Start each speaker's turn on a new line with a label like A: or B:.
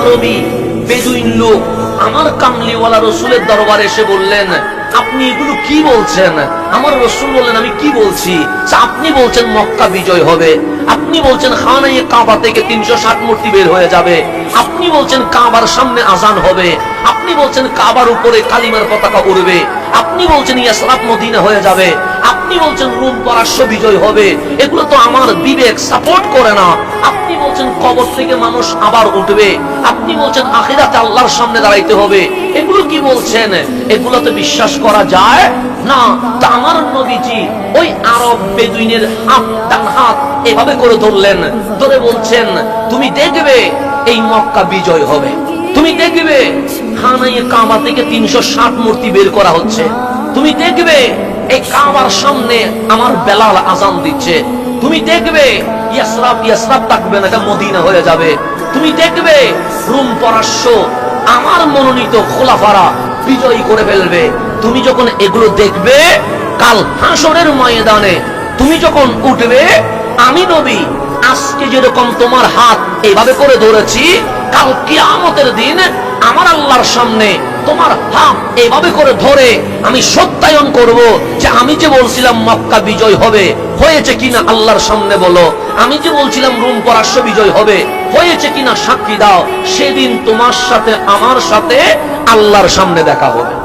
A: আরবি বেদুইন লোক, আমার কামলিওয়ালা রসুলের দরবারে এসে বললেন, আপনি এগুলো কি বলছেন? আমার রসুল বললেন, আমি কি বলছি? আপনি বলছেন মক্কা বিজয় হবে। আপনি বলছেন খানাই কাবা থেকে তিনশো ষাট মূর্তি বের হয়ে যাবে। আপনি বলছেন কাবার সামনে আজান হবে। আপনি বলছেন কাবার উপরে কালিমার পতাকা উড়বে। আপনি বলছেন ইয়াসরাফ মদিনা হয়ে যাবে। আপনি বলছেন রুম পরাশ্য বিজয় হবে। এগুলো তো আমার বিবেক সাপোর্ট করে না। বলছেন, কবর থেকে মানুষ আবার উঠবে। আপনি বলছেন, আখিরাতে আল্লাহর সামনে দাঁড়াইতে হবে। এগুলো কি বলছেন? এগুলো তো বিশ্বাস করা যায়? না, তা আমার নবীজি ওই আরব বেদুইনের হাত, ডান হাত এভাবে করে ধরলেন। ধরে বলছেন, তুমি দেখবে এই মক্কা বিজয় হবে। তুমি দেখবে খানাইয়ে কামা থেকে তিনশো ষাট মূর্তি বের করা হচ্ছে। তুমি দেখবে এই কামার সামনে আমার বেলাল আজান দিচ্ছে। তুমি দেখবে ইয়াসরাফ ইয়াসরাফ থাকবে না, এটা মদিনা হয়ে যাবে। তুমি দেখবে রুম পরাশ্য আমার মনোনীত খোলাফারা বিজয়ী করে ফেলবে। তুমি যখন এগুলো দেখবে, কাল হাসরের ময়দানে তুমি যখন উঠবে, আমি নবী, আজকে যেরকম তোমার হাত এইভাবে করে ধরেছি, কাল কিয়ামতের দিন আমার আল্লাহর সামনে তোমার হাত এইভাবে করে ধরে আমি সত্যায়ন করব যে আমি যে বলছিলাম মক্কা বিজয় হবে, হয়েছে কিনা আল্লাহর সামনে বলো। আমি যে বলছিলাম রুম পরাশ্য বিজয় হবে, হয়েছে কিনা সাক্ষী দাও। সেদিন তোমার সাথে, আমার সাথে আল্লাহর সামনে দেখা হবে।